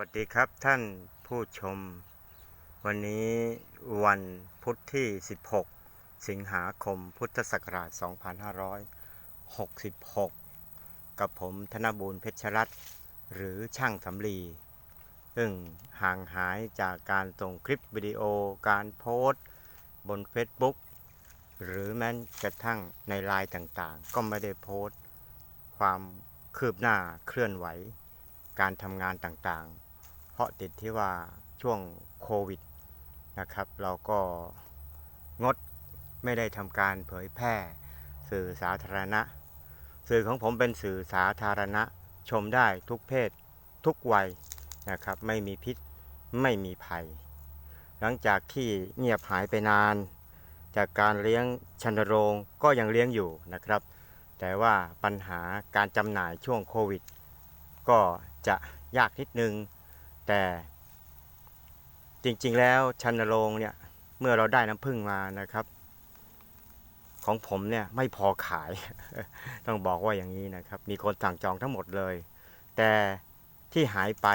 วัสดีครับท่านผู้ชม วันนี้วันพุธที่ 16 สิงหาคมพุทธศักราช 2566 กับผมธนบูรณ์เพชรรัตน์หรือช่างสำลีซึ่งห่างหายจากการส่งคลิปวิดีโอการโพสต์ บน Facebook หรือแม้กระทั่งในไลน์ต่างๆ ก็ไม่ได้โพสต์ ความคืบหน้าเคลื่อนไหวการทำงานต่างๆ เพราะติดที่ว่าช่วงโควิดนะครับ เราก็งดไม่ได้ทำการเผยแพร่สื่อสาธารณะ สื่อของผมเป็นสื่อสาธารณะ ชมได้ทุกเพศทุกวัยนะครับ ไม่มีพิษไม่มีภัย หลังจากที่เงียบหายไปนาน จากการเลี้ยงชันโรงก็ยังเลี้ยงอยู่นะครับ แต่ว่าปัญหาการจำหน่ายช่วงโควิด ก็จะยากนิดนึง แต่จริงๆแล้วชันโรงเนี่ยเมื่อเราได้น้ำผึ้งมานะครับ ของผมเนี่ยไม่พอขาย ต้องบอกว่าอย่างนี้นะครับ มีคนสั่งจองทั้งหมดเลย แต่ที่หายไป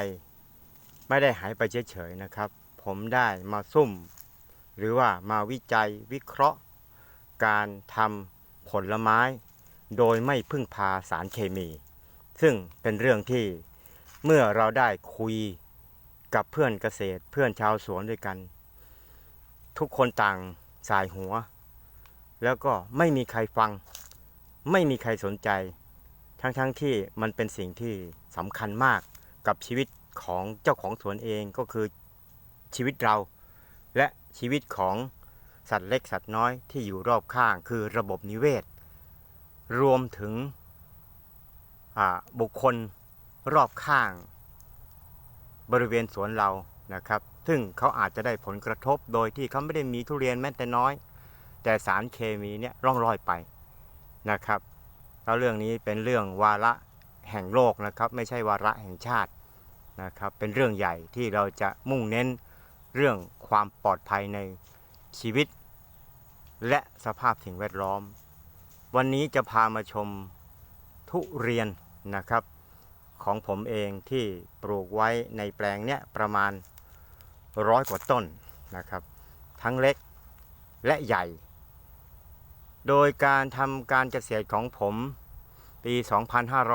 ไม่ได้หายไปเฉยๆนะครับ ผมได้มาซุ่ม หรือว่ามาวิจัยวิเคราะห์ การทำผลไม้ โดยไม่พึ่งพาสารเคมี ซึ่งเป็นเรื่องที่เมื่อเราได้คุย กับเพื่อนเกษตรเพื่อนชาวสวนด้วยกัน ทุกคนต่างสายหัว แล้วก็ไม่มีใครฟัง ไม่มีใครสนใจ ทั้งๆทที่มันเป็นสิ่งที่สำคัญมากกับชีวิตของเจ้าของสวนเองก็คือชีวิตเรา และชีวิตของสัตว์เล็กสัตว์น้อยที่อยู่รอบข้างคือระบบนิเวศ รวมถึงบุคคลรอบข้าง บริเวณสวนเรานะครับ ซึ่งเขาอาจจะได้ผลกระทบโดยที่เขาไม่ได้มีทุเรียนแม้แต่น้อย แต่สารเคมีเนี่ยร่องรอยไปนะครับแล้วเรื่องนี้เป็นเรื่องวาระแห่งโลกนะครับ ไม่ใช่วาระแห่งชาตินะครับ เป็นเรื่องใหญ่ที่เราจะมุ่งเน้นเรื่องความปลอดภัยในชีวิต และสภาพสิ่งแวดล้อม วันนี้จะพามาชมทุเรียนนะครับ ของผมเองที่ปลูกไว้ในแปลงเนี้ยประมาณร้อยกว่าต้นนะครับ ทั้งเล็กและใหญ่ โดยการทำการเกษตรของผมปี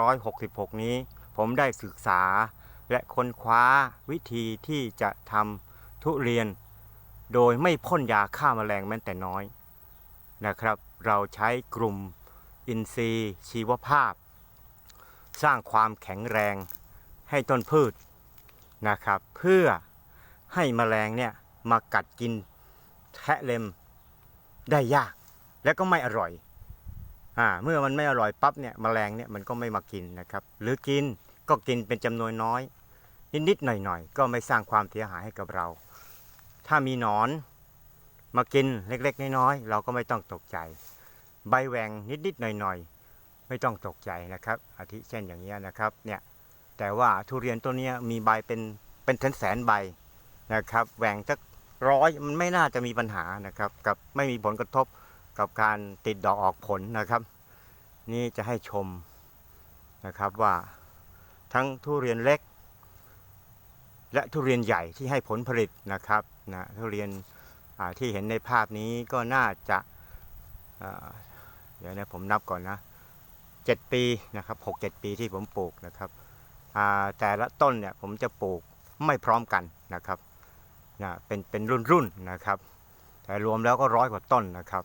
2566 นี้ ผมได้ศึกษาและค้นคว้าวิธีที่จะทำทุเรียน โดยไม่พ่นยาฆ่าแมลงแม้แต่น้อยนะครับ เราใช้กลุ่มอินทรีย์ชีวภาพ สร้างความแข็งแรงให้ต้นพืชนะครับ เพื่อให้แมลงเนี่ยมากัดกินแทะเล็มได้ยาก และก็ไม่อร่อยอ่าเมื่อมันไม่อร่อยปั๊บเนี่ยแมลงเนี่ยมันก็ไม่มากินนะครับ หรือกินก็กินเป็นจำนวนน้อย นิดๆหน่อยๆ ก็ไม่สร้างความเสียหายให้กับเรา ถ้ามีหนอนมากินเล็กๆ น้อยๆ เราก็ไม่ต้องตกใจ ใบแหวงนิดๆหน่อยๆ ไม่ต้องตกใจนะครับอาทิเช่นอย่างนี้นะครับเนี่ยแต่ว่าทุเรียนตัวนี้มีใบเป็นเป็นแสนแสนใบนะครับแหว่งสักร้อยมันไม่น่าจะมีปัญหานะครับ กับไม่มีผลกระทบกับการติดดอกออกผลนะครับ นี่จะให้ชมนะครับว่าทั้งทุเรียนเล็ก และทุเรียนใหญ่ที่ให้ผลผลิตนะครับนะทุเรียนที่เห็นในภาพนี้ก็น่าจะเดี๋ยวนะผมนับก่อนนะ เจ็ดปีนะครับหกเจ็ดปีที่ผมปลูกนะครับแต่ละต้นเนี่ยผมจะปลูกไม่พร้อมกันนะครับนะเป็นเป็นรุ่นรุ่นๆนะครับ แต่รวมแล้วก็ร้อยกว่าต้นนะครับ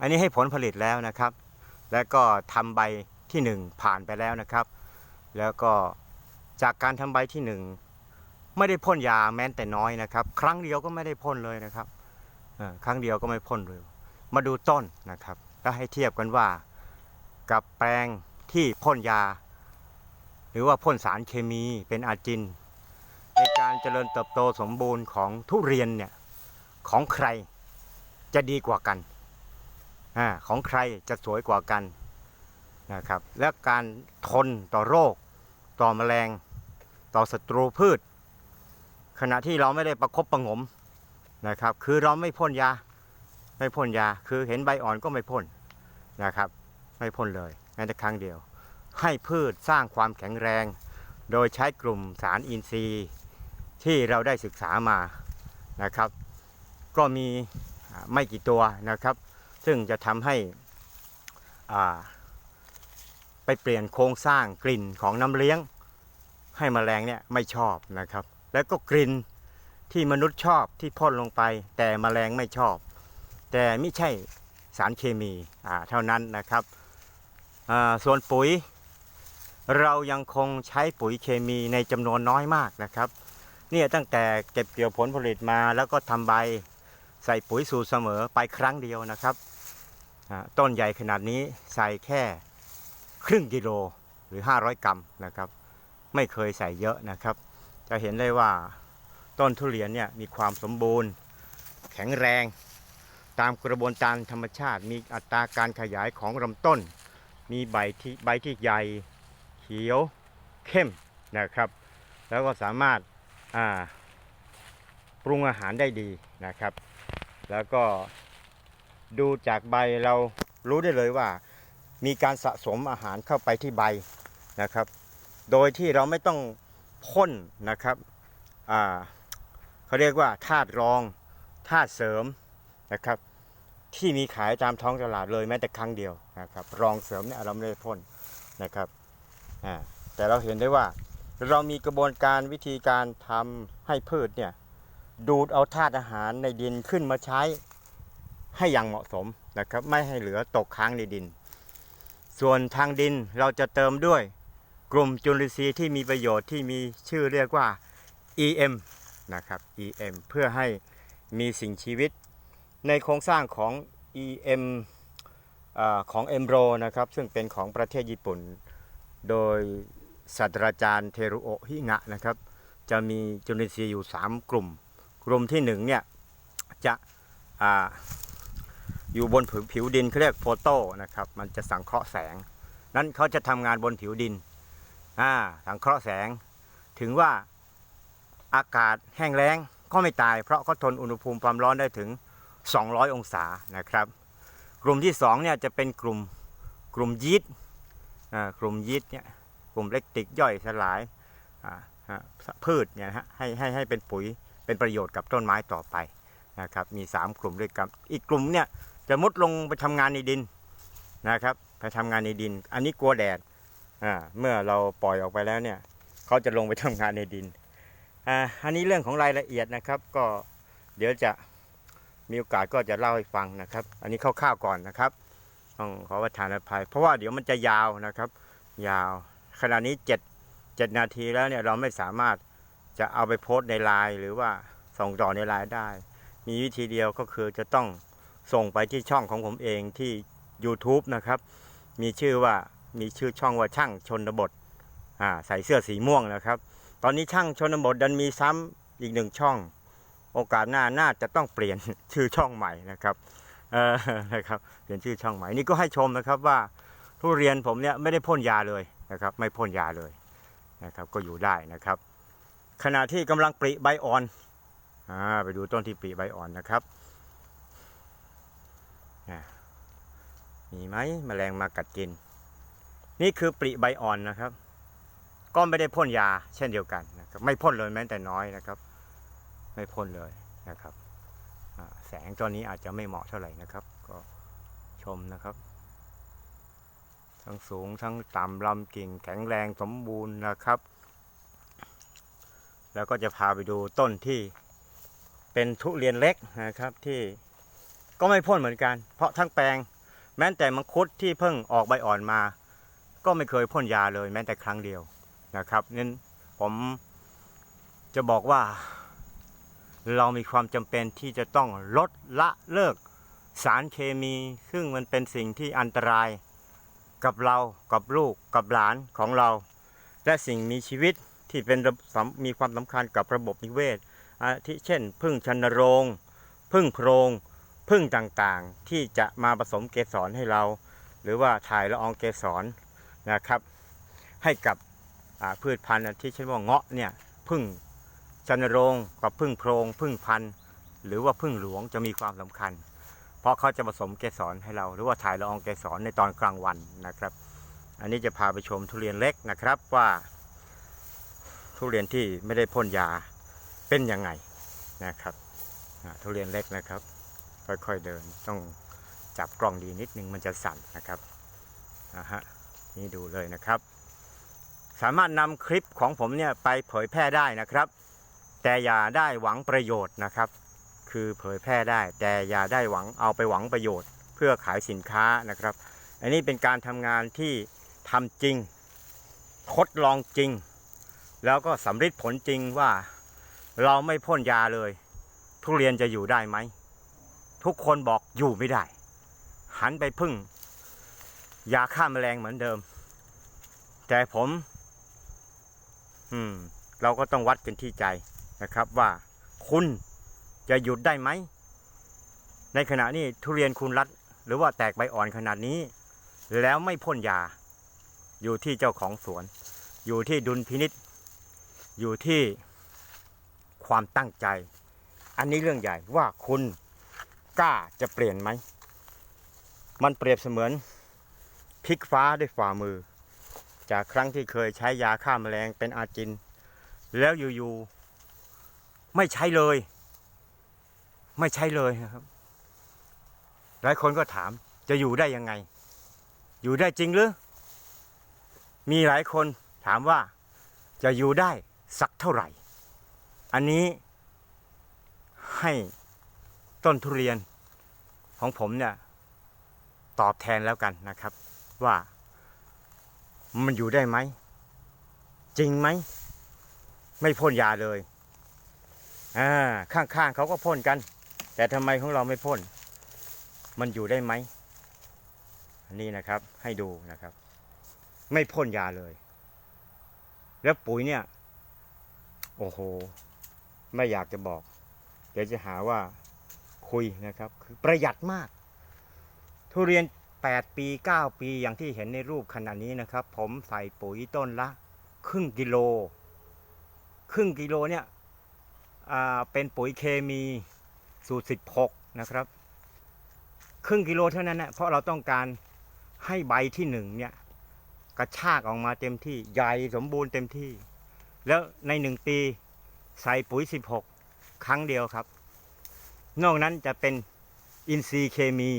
อันนี้ให้ผลผลิตแล้วนะครับ แล้วก็ทำใบที่หนึ่งผ่านไปแล้วนะครับ แล้วก็จากการทำใบที่หนึ่งไม่ได้พ่นยาแม้แต่น้อยนะครับ ครั้งเดียวก็ไม่ได้พ่นเลยนะครับครั้งเดียวก็ไม่พ่นเลย มาดูต้นนะครับแล้วให้เทียบกันว่า กับแปลงที่พ่นยา หรือว่าพ่นสารเคมีเป็นอาจิน ในการเจริญเติบโตสมบูรณ์ของทุเรียนเนี่ยของใครจะดีกว่ากันอาของใครจะสวยกว่ากันนะครับและการทนต่อโรค ต่อแมลง ต่อศัตรูพืช ขณะที่เราไม่ได้ประคบประงมนะครับ คือเราไม่พ่นยา ไม่พ่นยา คือเห็นใบอ่อนก็ไม่พ่นนะครับ ไม่พ่นเลยแม้แต่ครั้งเดียว ให้พืชสร้างความแข็งแรง โดยใช้กลุ่มสารอินทรีย์ ที่เราได้ศึกษามานะครับ ก็มีไม่กี่ตัวนะครับ ซึ่งจะทำให้ไปเปลี่ยนโครงสร้างกลิ่นของน้ำเลี้ยง ให้มแมลงเนี่ยไม่ชอบนะครับ แล้วก็กลิ่นที่มนุษย์ชอบที่พ่นลงไป แต่มแมลงไม่ชอบ แต่ไม่ใช่สารเคมีเท่านั้นนะครับ ส่วนปุ๋ย เรายังคงใช้ปุ๋ยเคมีในจำนวนน้อยมากนะครับเนี่ยตั้งแต่เก็บเกี่ยวผลผลิตมาแล้วก็ทำใบใส่ปุ๋ยสูตรเสมอไปครั้งเดียวนะครับ ต้นใหญ่ขนาดนี้ใส่แค่ครึ่งกิโลหรือ 500 กรัมนะครับ ไม่เคยใส่เยอะนะครับ จะเห็นได้ว่าต้นทุเรียนเนี่ยมีความสมบูรณ์ แข็งแรง ตามกระบวนการธรรมชาติมีอัตราการขยายของลำต้น มีใบที่ใบที่ใหญ่เขียวเข้มนะครับ แล้วก็สามารถาปรุงอาหารได้ดีนะครับ แล้วก็ดูจากใบเรารู้ได้เลยว่า มีการสะสมอาหารเข้าไปที่ใบนะครับ โดยที่เราไม่ต้องพ่นนะครับเขาเรียกว่าธาตุรองธาตุเสริมนะครับ ที่มีขายตามท้องตลาดเลยแม้แต่ครั้งเดียว นะครับรองเสริมเนี่ยเราไม่ได้พ่นนะครับแต่เราเห็นได้ว่าเรามีกระบวนการวิธีการทำให้พืชเนี่ยดูดเอาธาตุอาหารในดินขึ้นมาใช้ให้อย่างเหมาะสมนะครับไม่ให้เหลือตกค้างในดิน ส่วนทางดินเราจะเติมด้วยกลุ่มจุลินทรีย์ที่มีประโยชน์ที่มีชื่อเรียกว่า EM นะครับ EM เพื่อให้มีสิ่งชีวิตในโครงสร้างของ EM ของ e m b r o นะครับซึ่งเป็นของประเทศญี่ปุ่น โดยศาสตราจารย์เทรุโอฮิงะนะครับจะมีจุลินทรีย์อยู่ 3 กลุ่ม กลุ่มที่1เนี่ยจะออยู่บนผิวผิวดินเขาเรียกโฟโต้นะครับมันจะสังเคราะห์แสง นั้นเขาจะทำงานบนผิวดินสังเคราะห์แสง ถึงว่าอากาศแห้งแล้งก็ไม่ตาย เพราะเขาทนอุณหภูมิความร้อนได้ถึง 200 องศานะครับ กลุ่มที่2เนี่ยจะเป็นกลุ่มกลุ่มยีสต์อ่ากลุ่มยีสต์เนี่ยกลุ่มเล็กติกย่อยสลายอ่าฮะพืชเนี่ยฮะให้ให้ให้เป็นปุ๋ยเป็นประโยชน์กับต้นไม้ต่อไปนะครับมี 3 กลุ่มด้วยกันอีกกลุ่มเนี่ยจะมุดลงไปทำงานในดินนะครับไปทำงานในดิน อันนี้กลัวแดดอ่าเมื่อเราปล่อยออกไปแล้วเนี่ยเขาจะลงไปทำงานในดินอ่าอันนี้เรื่องของรายละเอียดนะครับก็เดี๋ยวจะ มีโอกาสก็จะเล่าให้ฟังนะครับ อันนี้คร่าวๆก่อนนะครับ ต้องขอประทานอภัย เพราะว่าเดี๋ยวมันจะยาวนะครับ ยาว ขณะนี้7 7นาทีแล้วเนี่ยเราไม่สามารถจะเอาไปโพสต์ในไลน์หรือว่าส่งต่อในไลน์ได้ มีวิธีเดียวก็คือจะต้องส่งไปที่ช่องของผมเองที่ YouTube นะครับ มีชื่อว่ามีชื่อช่องว่าช่างชนบทอ่าใส่เสื้อสีม่วงนะครับ ตอนนี้ช่างชนบทดันมีซ้ำอีกหนึ่งช่อง โอกาสหน้าน่าจะต้องเปลี่ยนชื่อช่องใหม่นะครับเออนะครับเปลี่ยนชื่อช่องใหม่นี่ก็ให้ชมนะครับว่าทุเรียนผมเนี่ยไม่ได้พ่นยาเลยนะครับ ไม่พ่นยาเลยนะครับก็อยู่ได้นะครับ ขณะที่กำลังปริใบอ่อนอ่าไปดูต้นที่ปริใบอ่อนนะครับอ่มีไหมแมลงมากัดกิน นี่คือปริใบอ่อนนะครับ ก็ไม่ได้พ่นยาเช่นเดียวกันนะครับไม่พ่นเลยแม้แต่น้อยนะครับ ไม่พ่นเลยนะครับ แสงตัวนี้อาจจะไม่เหมาะเท่าไหร่นะครับ ก็ชมนะครับ ทั้งสูงทั้งต่ำลำกิ่งแข็งแรงสมบูรณ์นะครับ แล้วก็จะพาไปดูต้นที่เป็นทุเรียนเล็กนะครับที่ก็ไม่พ่นเหมือนกัน เพราะทั้งแปลงแม้แต่มังคุดที่เพิ่งออกใบอ่อนมา ก็ไม่เคยพ่นยาเลยแม้แต่ครั้งเดียวนะครับนั้นผมจะบอกว่า เรามีความจำเป็นที่จะต้องลดละเลิก สารเคมี ซึ่งมันเป็นสิ่งที่อันตราย กับเรากับลูกกับหลานของเรา และสิ่งมีชีวิตที่เป็นมีความสำคัญกับระบบนิเวศอาทิเช่น พึ่งชนโรงพึ่งโพรงพึ่งต่างๆ ที่จะมาผสมเกสรให้เรา หรือว่าถ่ายละอองเกสรนะครับ ให้กับพืชพันธุ์ที่เช่นว่าเงาะเนี่ยพึ่ง ชนโรงกับพึ่งโพรงพึ่งพันธุ์หรือว่าพึ่งหลวงจะมีความสำคัญ เพราะเขาจะผสมเกสรให้เรา หรือว่าถ่ายละอองเกสรในตอนกลางวันนะครับ อันนี้จะพาไปชมทุเรียนเล็กนะครับว่าทุเรียนที่ไม่ได้พ่นยาเป็นยังไงนะครับทุเรียนเล็กนะครับ ค่อยๆเดินต้องจับกล้องดีนิดนึงมันจะสั่นนะครับนะฮะนี่ดูเลยนะครับ สามารถนำคลิปของผมเนี่ยไปเผยแพร่ได้นะครับ แต่อย่าได้หวังประโยชน์นะครับ คือเผยแพร่ได้ แต่อย่าได้หวังเอาไปหวังประโยชน์ เพื่อขายสินค้านะครับ อันนี้เป็นการทำงานที่ทำจริง ทดลองจริง แล้วก็สำฤทธิ์ผลจริงว่าเราไม่พ่นยาเลย ทุเรียนจะอยู่ได้ไหม ทุกคนบอกอยู่ไม่ได้ หันไปพึ่ง ยาฆ่าแมลงเหมือนเดิม แต่ผม อืม เราก็ต้องวัดกันที่ใจ นะครับว่าคุณจะหยุดได้ไหม ในขณะนี้ทุเรียนคุณรัด หรือว่าแตกใบอ่อนขนาดนี้ แล้วไม่พ่นยา อยู่ที่เจ้าของสวน อยู่ที่ดุลพินิษอยู่ที่ความตั้งใจ อันนี้เรื่องใหญ่ว่าคุณกล้าจะเปลี่ยนไหม มันเปรียบเสมือนพลิกฟ้าด้วยฝ่ามือ จากครั้งที่เคยใช้ยาฆ่าแมลงเป็นอาจิน แล้วอยู่ๆ ไม่ใช้เลย ไม่ใช้เลยนะครับ หลายคนก็ถามจะอยู่ได้ยังไง อยู่ได้จริงหรือ มีหลายคนถามว่าจะอยู่ได้สักเท่าไหร่ อันนี้ให้ต้นทุเรียนของผมเนี่ยตอบแทนแล้วกันนะครับ ว่ามันอยู่ได้ไหม จริงไหม ไม่พ่นยาเลย อ่าข้างๆเขาก็พ่นกัน แต่ทำไมของเราไม่พ่น มันอยู่ได้ไหมอันนี้นะครับให้ดูนะครับ ไม่พ่นยาเลย แล้วปุ๋ยเนี่ย โอ้โห ไม่อยากจะบอก เดี๋ยวจะหาว่าคุยนะครับ คือประหยัดมาก ทุเรียน 8 ปี 9 ปีอย่างที่เห็นในรูปขณะนี้นะครับ ผมใส่ปุ๋ยต้นละ ครึ่งกิโล ครึ่งกิโลเนี่ย เป็นปุ๋ยเคมีสูตร 16 นะครับ ครึ่งกิโลเท่านั้นนะเพราะเราต้องการให้ใบที่หนึ่งเนี่ยกระชากออกมาเต็มที่ใหญ่สมบูรณ์เต็มที่ แล้วในหนึ่งปีใส่ปุ๋ย 16 ครั้งเดียวครับ นอกนั้นจะเป็นอินทรีย์เคมี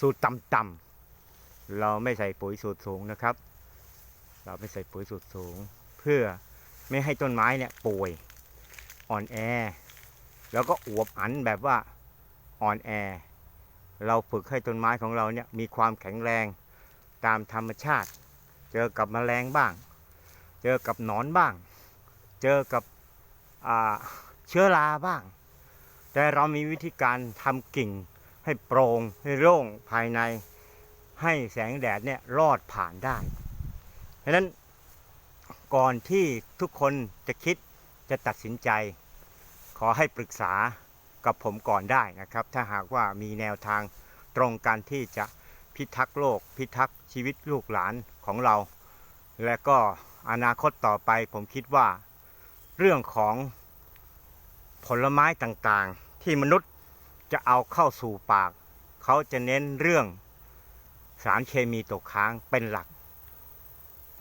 สูตรต่ำๆเราไม่ใส่ปุ๋ยสูตรสูงนะครับ เราไม่ใส่ปุ๋ยสูตรสูง เพื่อไม่ให้ต้นไม้เนี่ยป่วย อ่อนแอ แล้วก็อวบอันแบบว่าอ่อนแอ เราฝึกให้ต้นไม้ของเราเนี่ยมีความแข็งแรงตามธรรมชาติ เจอกับแมลงบ้าง เจอกับหนอนบ้าง เจอกับเชื้อราบ้าง แต่เรามีวิธีการทำกิ่งให้โปร่งให้โล่งภายใน ให้แสงแดดเนี่ยรอดผ่านได้ เพราะนั้นก่อนที่ทุกคนจะคิด จะตัดสินใจ ขอให้ปรึกษากับผมก่อนได้นะครับ ถ้าหากว่ามีแนวทางตรงกันที่จะพิทักษ์โลก พิทักษ์ชีวิตลูกหลานของเรา และก็อนาคตต่อไปผมคิดว่า เรื่องของผลไม้ต่างๆ ที่มนุษย์จะเอาเข้าสู่ปาก เขาจะเน้นเรื่องสารเคมีตกค้างเป็นหลัก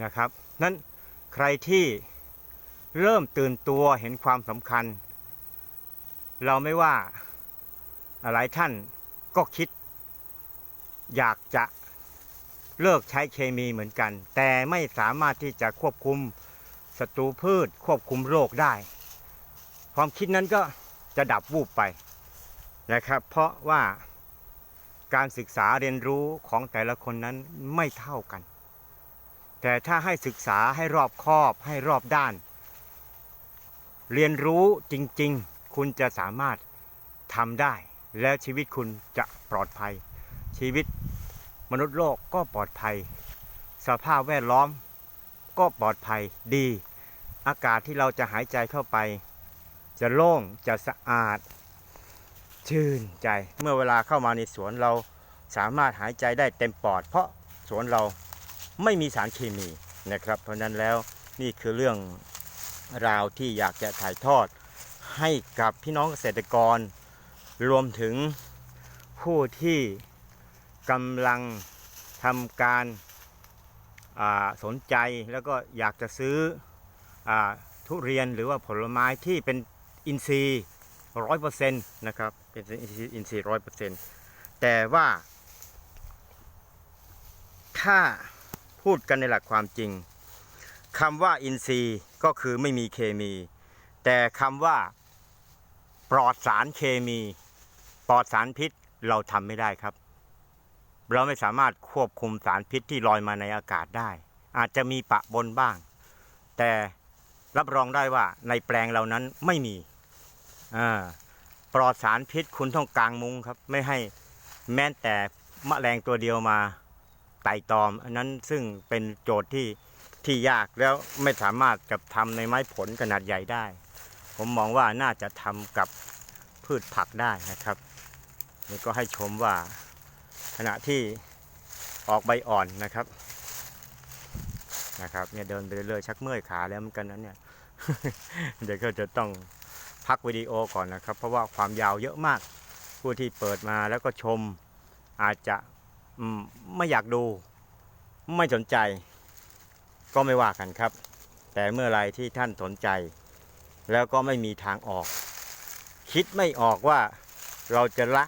นะครับนั้นใครที่ เริ่มตื่นตัวเห็นความสำคัญ เราไม่ว่าหลายท่านก็คิด อยากจะเลิกใช้เคมีเหมือนกัน แต่ไม่สามารถที่จะควบคุมศัตรูพืชควบคุมโรคได้ ความคิดนั้นก็จะดับวูบไปนะครับ เพราะว่าการศึกษาเรียนรู้ของแต่ละคนนั้นไม่เท่ากัน แต่ถ้าให้ศึกษาให้รอบคอบให้รอบด้าน เรียนรู้จริงๆ คุณจะสามารถทำได้ แล้วชีวิตคุณจะปลอดภัย ชีวิตมนุษย์โลกก็ปลอดภัย สภาพแวดล้อมก็ปลอดภัยดี อากาศที่เราจะหายใจเข้าไป จะโล่งจะสะอาด ชื่นใจเมื่อเวลาเข้ามาในสวนเราสามารถหายใจได้เต็มปอด เพราะสวนเราไม่มีสารเคมีนะครับ เพราะฉะนั้นแล้วนี่คือเรื่อง ราวที่อยากจะถ่ายทอด ให้กับพี่น้องเกษตรกร รวมถึงผู้ที่กำลังทำการาสนใจแล้วก็อยากจะซื้ออทุเรียนหรือว่าผลไม้ที่เป็นอินทรีย์ร้อยเปอร์เซ็นต์นะครับเป็นอินทรีย์ร้อยเปอร์เซ็นต์แต่ว่าถ้าพูดกันในหลักความจริง คำว่าอินทรีย์ก็คือไม่มีเคมี แต่คำว่าปลอดสารเคมี ปลอดสารพิษเราทำไม่ได้ครับ เราไม่สามารถควบคุมสารพิษที่ลอยมาในอากาศได้ อาจจะมีปะบนบ้าง แต่รับรองได้ว่าในแปลงเรานั้นไม่มีปลอดสารพิษคุณต้องกางมุ้งครับ ไม่ให้แม้แต่มแมลงตัวเดียวมาไต่ตอม อันนั้นซึ่งเป็นโจทย์ที่ ที่ยากแล้วไม่สามารถกับทำในไม้ผลขนาดใหญ่ได้ ผมมองว่าน่าจะทำกับพืชผักได้นะครับนี่ก็ให้ชมว่าขณะที่ออกใบอ่อนนะครับนะครับเนี่ยเดินไปเรื่อยๆชักเมื่อยขาแล้วเหมือนกันนั้นเนี่ยเดี๋ยวก็จะต้องพักวิดีโอก่อนนะครับ เพราะว่าความยาวเยอะมาก ผู้ที่เปิดมาแล้วก็ชมอาจจะไม่อยากดูไม่สนใจ ก็ไม่ว่ากันครับ แต่เมื่อไรที่ท่านสนใจ แล้วก็ไม่มีทางออก คิดไม่ออกว่าเราจะละ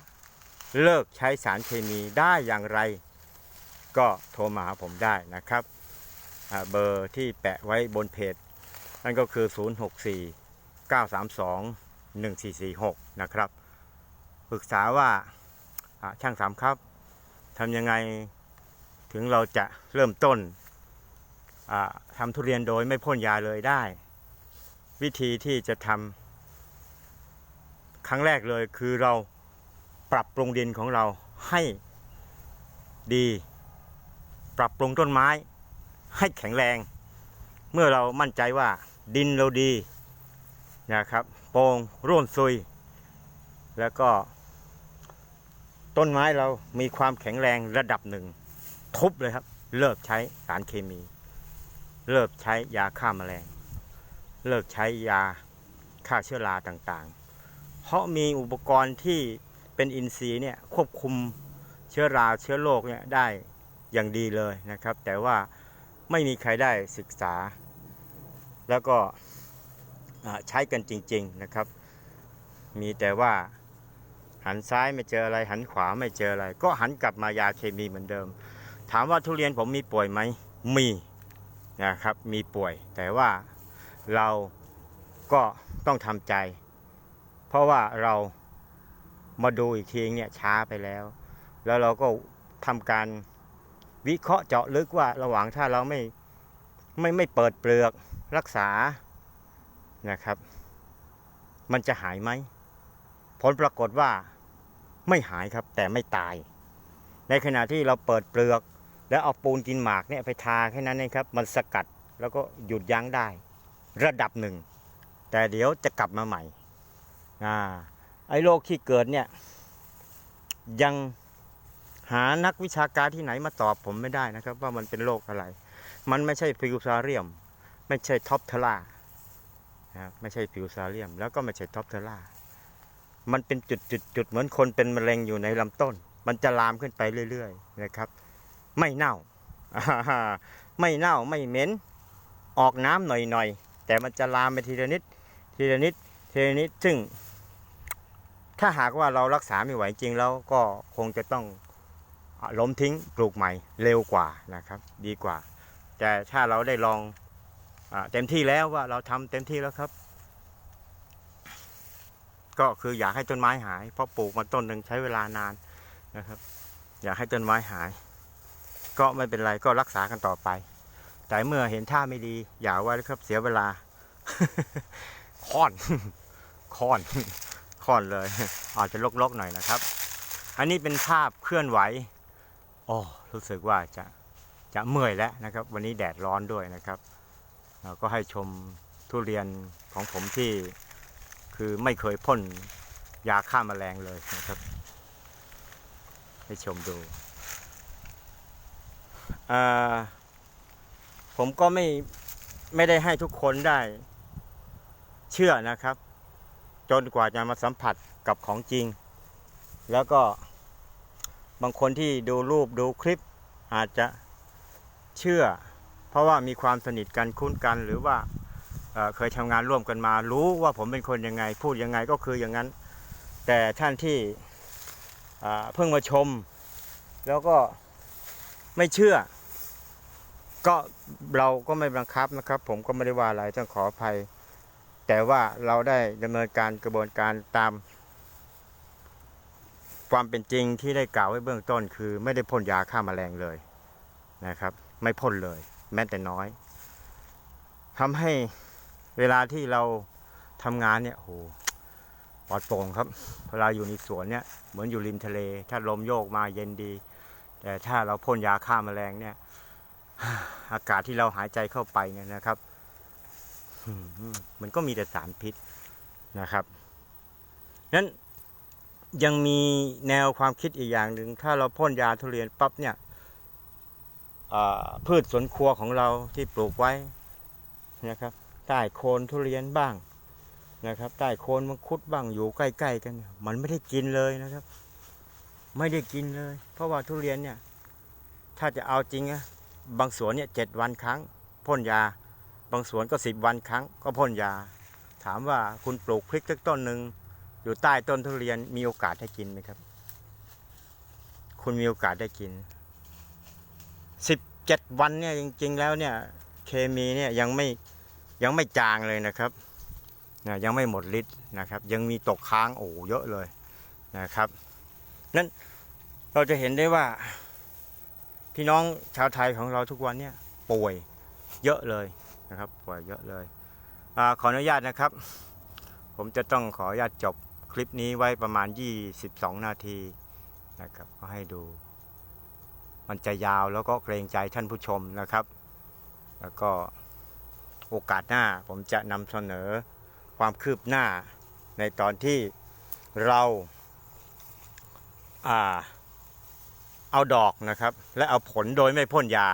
เลิกใช้สารเคมีได้อย่างไร ก็โทรมาหาผมได้นะครับ เบอร์ที่แปะไว้บนเพจ นั่นก็คือ 064 932 1446 นะครับ ปรึกษาว่าช่างสามครับทำยังไงถึงเราจะเริ่มต้น ทำทุเรียนโดยไม่พ่นยาเลยได้ วิธีที่จะทำครั้งแรกเลยคือเราปรับปรุงดินของเราให้ดี ปรับปรุงต้นไม้ให้แข็งแรง เมื่อเรามั่นใจว่าดินเราดีนะครับโปร่งร่วนซุย แล้วก็ ต้นไม้เรามีความแข็งแรงระดับหนึ่ง ทุบเลยครับ เลิกใช้สารเคมี เลิกใช้ยาฆ่าแมลง เลิกใช้ยาฆ่าเชื้อราต่างๆ เพราะมีอุปกรณ์ที่เป็นอินทรีย์เนี่ยควบคุมเชื้อราเชื้อโรคเนี่ยได้อย่างดีเลยนะครับ แต่ว่าไม่มีใครได้ศึกษา แล้วก็ใช้กันจริง ๆนะครับ มีแต่ว่าหันซ้ายไม่เจออะไรหันขวาไม่เจออะไร ก็หันกลับมายาเคมีเหมือนเดิม ถามว่าทุเรียนผมมีป่วยไหมมี นะครับมีป่วย แต่ว่าเราก็ต้องทำใจ เพราะว่าเรามาดูอีกทีเนี่ยช้าไปแล้ว แล้วเราก็ทำการวิเคราะห์เจาะลึกว่าระหว่างถ้าเราไม่ไม่ไม่เปิดเปลือกรักษานะครับ มันจะหายไหมผลปรากฏว่าไม่หายครับแต่ไม่ตาย ในขณะที่เราเปิดเปลือก แล้วเอาปูนกินหมากเนี่ยไปทาแค่นั้นเองครับมันสกัดแล้วก็หยุดยั้งได้ ระดับหนึ่ง แต่เดี๋ยวจะกลับมาใหม่อ่าไอ้โรคที่เกิดเนี่ยยังหานักวิชาการที่ไหนมาตอบผมไม่ได้นะครับ ว่ามันเป็นโรคอะไร มันไม่ใช่ฟิวซาเรียม ไม่ใช่ท็อปเทล่านะไม่ใช่ฟิวซาเรียม แล้วก็ไม่ใช่ท็อปเทล่ามันเป็นจุดจุดจุดเหมือนคนเป็นมะเร็งอยู่ในลำต้น มันจะลามขึ้นไปเรื่อย ๆ นะครับ ไม่เน่า ไม่เน่าไม่เหม็น ออกน้ำหน่อยๆ แต่มันจะลามไปทีละนิด ทีละนิด ทีละนิด ซึ่ง ถ้าหากว่าเรารักษาไม่ไหวจริงแล้วก็คงจะต้องล้มทิ้งปลูกใหม่เร็วกว่านะครับ ดีกว่า แต่ถ้าเราได้ลองอเต็มที่แล้วว่าเราทำเต็มที่แล้วครับ ก็คืออยากให้ต้นไม้หาย เพราะปลูกมาต้นหนึ่งใช้เวลานานนะครับ อยากให้ต้นไม้หาย ก็ไม่เป็นไรก็รักษากันต่อไป แต่เมื่อเห็นท่าไม่ดี อย่าไว้เลยครับเสียเวลาค่อนค่อนค่อนเลย อาจจะลกๆหน่อยนะครับ อันนี้เป็นภาพเคลื่อนไหวโอ้รู้สึกว่าจะจะเมื่อยแล้วนะครับ วันนี้แดดร้อนด้วยนะครับเราก็ให้ชมทุเรียนของผมที่คือไม่เคยพ่นยาฆ่าแมลงเลยนะครับ ให้ชมดู ผมก็ไม่ไม่ได้ให้ทุกคนได้ เชื่อนะครับ จนกว่าจะมาสัมผัสกับของจริง แล้วก็บางคนที่ดูรูปดูคลิปอาจจะเชื่อ เพราะว่ามีความสนิทกันคุ้นกัน หรือว่าเเคยทำงานร่วมกันมา รู้ว่าผมเป็นคนยังไง พูดยังไงก็คืออย่างนั้น แต่ท่านที่เพิ่งมาชม แล้วก็ไม่เชื่อ ก็เราก็ไม่บังคับนะครับ ผมก็ไม่ได้ว่าอะไรต้องขออภัย แต่ว่าเราได้ดำเนินการกระบวนการตาม ความเป็นจริงที่ได้กล่าวไว้เบื้องต้น คือไม่ได้พ่นยาฆ่าแมลงเลยนะครับ ไม่พ่นเลย แม้แต่น้อยทำให้เวลาที่เราทำงานเนี่ยโอ้โหปลอดโปร่งครับเวลาอยู่ในสวนเนี่ยเหมือนอยู่ริมทะเล ถ้าลมโยกมาเย็นดี แต่ถ้าเราพ่นยาฆ่าแมลงเนี่ย อากาศที่เราหายใจเข้าไปเนี่ยนะครับมันก็มีแต่สารพิษนะครับนั้นยังมีแนวความคิดอีกอย่างหนึ่งถ้าเราพ่นยาทุเรียนปั๊บเนี่ยพืชสวนครัวของเราที่ปลูกไว้นะครับ ใต้โคนทุเรียนบ้างนะครับ ใต้โคนมังคุดบ้างอยู่ใกล้ๆกัน มันไม่ได้กินเลยนะครับ ไม่ได้กินเลย เพราะว่าทุเรียนเนี่ย ถ้าจะเอาจริงอะ บางสวนเนี่ยเจ็ดวันครั้งพ่นยา บางสวนก็สิบวันครั้งก็พ่นยา ถามว่าคุณปลูกพริกสักต้นหนึ่งอยู่ใต้ต้นทุเรียนมีโอกาสได้กินไหมครับ คุณมีโอกาสได้กินสิบเจ็ดวันเนี่ยจริง ๆ แล้วเนี่ยเคมีเนี่ยยังไม่ยังไม่จางเลยนะครับนะยังไม่หมดฤทธิ์นะครับ ยังมีตกค้างโอ้เยอะเลยนะครับนั้นเราจะเห็นได้ว่า พี่น้องชาวไทยของเราทุกวันเนี่ยป่วยเยอะเลยนะครับป่วยเยอะเลยอขออนุญาตนะครับ ผมจะต้องขออนุญาตจบคลิปนี้ไว้ประมาณ 22 นาทีนะครับก็ให้ดู มันจะยาวแล้วก็เกรงใจท่านผู้ชมนะครับ แล้วก็โอกาสหน้าผมจะนำเสนอความคืบหน้าในตอนที่เราอ่า เอาดอกนะครับ และเอาผลโดยไม่พ่นยา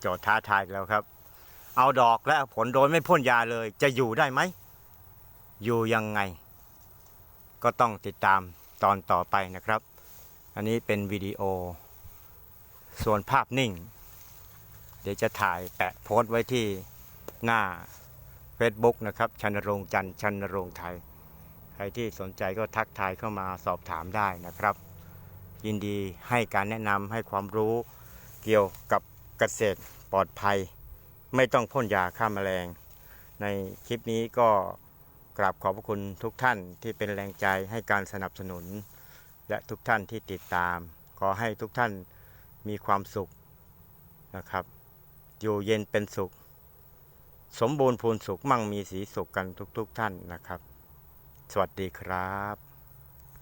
โจทย์ท้าทายแล้วครับ เอาดอกและเอาผลโดยไม่พ่นยาเลย จะอยู่ได้ไหม อยู่ยังไง ก็ต้องติดตามตอนต่อไปนะครับ อันนี้เป็นวิดีโอ ส่วนภาพนิ่ง เดี๋ยวจะถ่ายแปะโพสต์ไว้ที่หน้า Facebook นะครับชันรงจันชันรงไทย ใครที่สนใจก็ทักทายเข้ามาสอบถามได้นะครับ ยินดีให้การแนะนำให้ความรู้เกี่ยวกับเกษตรปลอดภัย ไม่ต้องพ่นยาฆ่าแมลง ในคลิปนี้ก็กราบขอบพระคุณทุกท่านที่เป็นแรงใจให้การสนับสนุน และทุกท่านที่ติดตาม ขอให้ทุกท่านมีความสุขนะครับ อยู่เย็นเป็นสุข สมบูรณ์พูนสุขมั่งมีสีสุขกันทุกๆทท่านนะครับ สวัสดีครับ